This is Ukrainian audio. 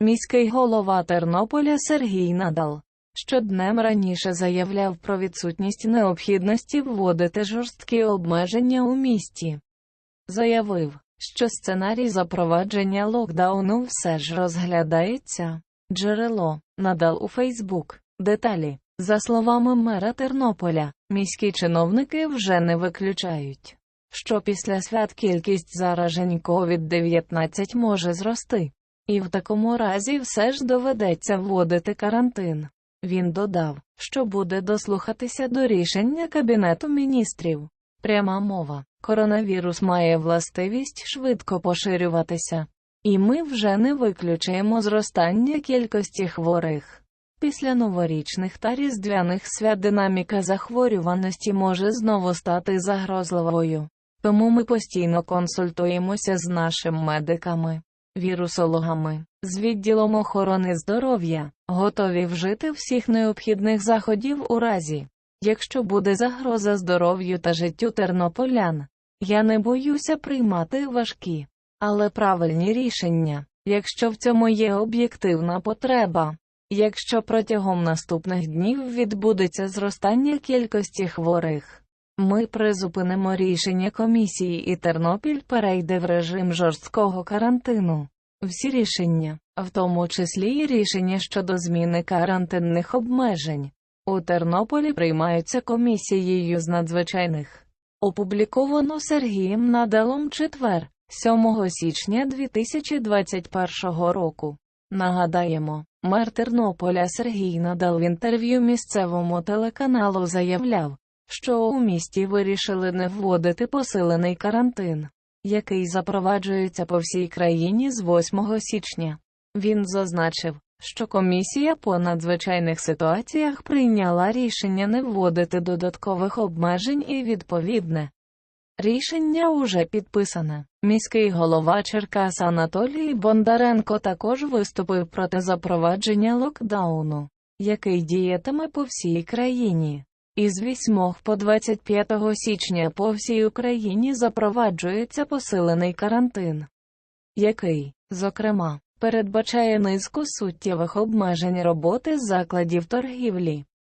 Міський голова Тернополя Сергій Надал щоднем раніше заявляв про відсутність необхідності вводити жорсткі обмеження у місті. Заявив, що сценарій запровадження локдауну все ж розглядається. Джерело надал у Фейсбук. Деталі. За словами мера Тернополя, міські чиновники вже не виключають, що після свят кількість заражень COVID-19 може зрости. І в такому разі все ж доведеться вводити карантин. Він додав, що буде дослухатися до рішення Кабінету міністрів. Пряма мова. Коронавірус має властивість швидко поширюватися. І ми вже не виключаємо зростання кількості хворих. Після новорічних та різдвяних свят динаміка захворюваності може знову стати загрозливою. Тому ми постійно консультуємося з нашими медиками, вірусологами, з відділом охорони здоров'я, готові вжити всіх необхідних заходів у разі, якщо буде загроза здоров'ю та життю тернополян. Я не боюся приймати важкі, але правильні рішення, якщо в цьому є об'єктивна потреба. Якщо протягом наступних днів відбудеться зростання кількості хворих, ми призупинимо рішення комісії і Тернопіль перейде в режим жорсткого карантину. Всі рішення, в тому числі і рішення щодо зміни карантинних обмежень, у Тернополі приймаються комісією з надзвичайних. Опубліковано Сергієм Надалом четвер, 7 січня 2021 року. Нагадаємо, мер Тернополя Сергій Надал в інтерв'ю місцевому телеканалу заявляв, що у місті вирішили не вводити посилений карантин, який запроваджується по всій країні з 8 січня. Він зазначив, що комісія по надзвичайних ситуаціях прийняла рішення не вводити додаткових обмежень і відповідне. Рішення уже підписане. Міський голова Черкас Анатолій Бондаренко також виступив проти запровадження локдауну, який діятиме по всій країні. Із 8 по 25 січня по всій Україні запроваджується посилений карантин, який, зокрема, передбачає низку суттєвих обмежень роботи закладів торгівлі,